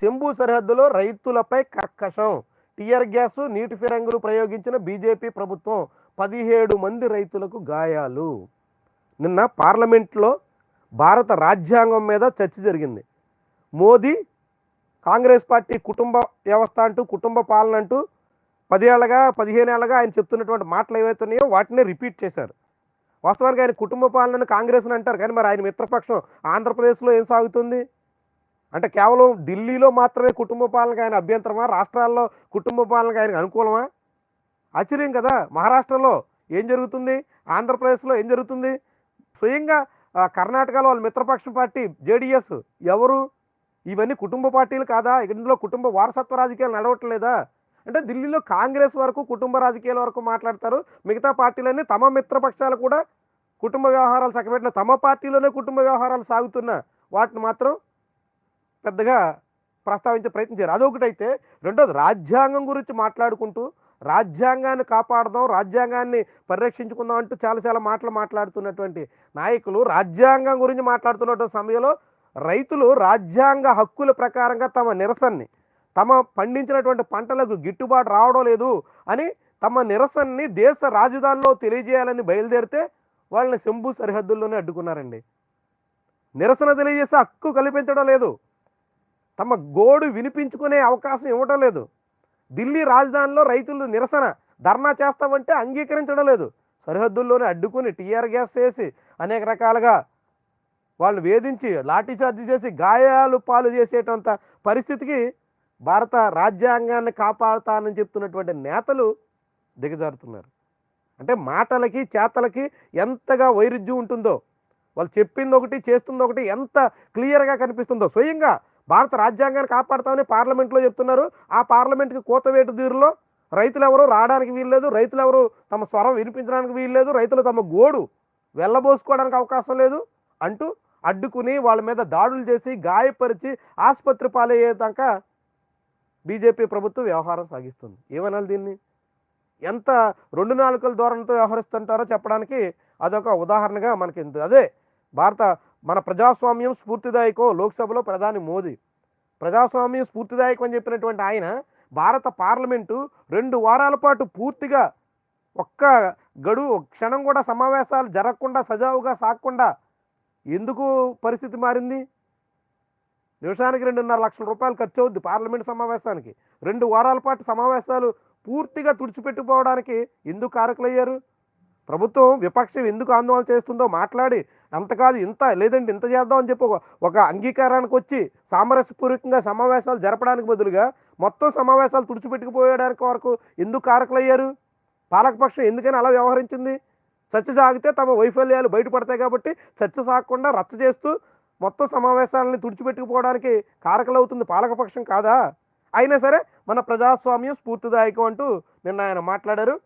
శంభు సరిహద్దులో రైతులపై కర్కశం. Tear gas నీటి ఫిరంగులు ప్రయోగించిన బీజేపీ ప్రభుత్వం పదిహేడు మంది రైతులకు గాయాలు. నిన్న పార్లమెంట్లో భారత రాజ్యాంగం మీద చర్చ జరిగింది. మోదీ కాంగ్రెస్ పార్టీ కుటుంబ వ్యవస్థ అంటూ కుటుంబ పాలన అంటూ పదేళ్ళగా పదిహేను ఏళ్ళగా ఆయన చెప్తున్నటువంటి మాటలు ఏవైతున్నాయో వాటిని రిపీట్ చేశారు. వాస్తవానికి ఆయన కుటుంబ పాలనను కాంగ్రెస్ అని అంటారు. కానీ మరి ఆయన మిత్రపక్షం ఆంధ్రప్రదేశ్లో ఏం సాగుతుంది? అంటే కేవలం ఢిల్లీలో మాత్రమే కుటుంబ పాలనకు ఆయన అభ్యంతరమా? రాష్ట్రాల్లో కుటుంబ పాలనకు ఆయనకు అనుకూలమా? ఆశ్చర్యం కదా! మహారాష్ట్రలో ఏం జరుగుతుంది? ఆంధ్రప్రదేశ్లో ఏం జరుగుతుంది? స్వయంగా కర్ణాటకలో వాళ్ళ మిత్రపక్షం పార్టీ జేడిఎస్ ఎవరు? ఇవన్నీ కుటుంబ పార్టీలు కాదా? ఇందులో కుటుంబ వారసత్వ రాజకీయాలు నడవట్లేదా? అంటే ఢిల్లీలో కాంగ్రెస్ వరకు కుటుంబ రాజకీయాల వరకు మాట్లాడతారు. మిగతా పార్టీలన్నీ తమ మిత్రపక్షాలు కూడా కుటుంబ వ్యవహారాలు చక్కబెట్టిన తమ పార్టీలోనే కుటుంబ వ్యవహారాలు సాగుతున్న వాటిని మాత్రం పెద్దగా ప్రస్తావించే ప్రయత్నం చేయరు. అదొకటైతే రెండోది రాజ్యాంగం గురించి మాట్లాడుకుంటూ రాజ్యాంగాన్ని కాపాడదాం రాజ్యాంగాన్ని పరిరక్షించుకుందాం అంటూ చాలా చాలా మాటలు మాట్లాడుతున్నటువంటి నాయకులు రాజ్యాంగం గురించి మాట్లాడుతున్నటువంటి సమయంలో రైతులు రాజ్యాంగ హక్కుల ప్రకారంగా తమ నిరసనని తమ పండించినటువంటి పంటలకు గిట్టుబాటు రావడం లేదు అని తమ నిరసనని దేశ రాజధానిలో తెలియజేయాలని బయలుదేరితే వాళ్ళని శంభు సరిహద్దుల్లోనే అడ్డుకున్నారండి. నిరసన తెలియజేసే హక్కు కల్పించడం లేదు. తమ గోడు వినిపించుకునే అవకాశం ఇవ్వటం లేదు. ఢిల్లీ రాజధానిలో రైతులు నిరసన ధర్నా చేస్తామంటే అంగీకరించడం లేదు సరిహద్దుల్లోనే అడ్డుకుని టీఆర్ గ్యాస్ చేసి అనేక రకాలుగా వాళ్ళని వేధించి లాఠీచార్జ్ చేసి గాయాలు పాలు చేసేటంత పరిస్థితికి భారత రాజ్యాంగాన్ని కాపాడుతానని చెప్తున్నటువంటి నేతలు దిగజారుతున్నారు. అంటే మాటలకి చేతలకి ఎంతగా వైరుధ్యం ఉంటుందో వాళ్ళు చెప్పింది ఒకటి చేస్తుంది ఒకటి ఎంత క్లియర్గా కనిపిస్తుందో స్వయంగా భారత రాజ్యాంగాన్ని కాపాడుతామని పార్లమెంట్లో చెప్తున్నారు. ఆ పార్లమెంట్కి కోతవేటు తీరులో రైతులు ఎవరు రావడానికి వీల్లేదు. రైతులు ఎవరు తమ స్వరం వినిపించడానికి వీల్లేదు. రైతులు తమ గోడు వెళ్ళబోసుకోవడానికి అవకాశం లేదు అంటూ అడ్డుకుని వాళ్ళ మీద దాడులు చేసి గాయపరిచి ఆసుపత్రి పాలయ్యేదాకా బీజేపీ ప్రభుత్వం వ్యవహారం సాగిస్తుంది. ఏమనాలి దీన్ని? ఎంత రెండు నాలుకల ధోరణితో వ్యవహరిస్తుంటారో చెప్పడానికి అదొక ఉదాహరణగా మనకి అదే భారత మన ప్రజాస్వామ్యం స్ఫూర్తిదాయకం లోక్సభలో ప్రధాని మోదీ. ప్రజాస్వామ్యం స్ఫూర్తిదాయకం అని చెప్పినటువంటి ఆయన భారత పార్లమెంటు రెండు వారాల పాటు పూర్తిగా ఒక్క గడువు క్షణం కూడా సమావేశాలు జరగకుండా సజావుగా సాగకుండా ఎందుకు పరిస్థితి మారింది? నిమిషానికి రెండున్నర లక్షల రూపాయలు ఖర్చు అవుద్ది పార్లమెంట్ సమావేశానికి. రెండు వారాల పాటు సమావేశాలు పూర్తిగా తుడిచిపెట్టుకోవడానికి ఎందుకు కారకులయ్యారు? ప్రభుత్వం విపక్షం ఎందుకు ఆందోళన చేస్తుందో మాట్లాడి అంత కాదు ఇంత లేదంటే ఇంత చేద్దాం అని చెప్పి ఒక- అంగీకారానికి వచ్చి సామరస్యపూర్వకంగా సమావేశాలు జరపడానికి బదులుగా మొత్తం సమావేశాలు తుడిచిపెట్టుకుపోయడానికి వరకు ఎందుకు కారకులయ్యారు? పాలకపక్షం ఎందుకని అలా వ్యవహరించింది? చర్చ సాగితే తమ వైఫల్యాలు బయటపడతాయి కాబట్టి చర్చ సాగకుండా రచ్చ చేస్తూ మొత్తం సమావేశాలని తుడిచిపెట్టుకుపోవడానికి కారకులవుతుంది పాలకపక్షం కాదా? అయినా సరే మన ప్రజాస్వామ్యం స్ఫూర్తిదాయకం అంటూ నిన్న ఆయన మాట్లాడారు.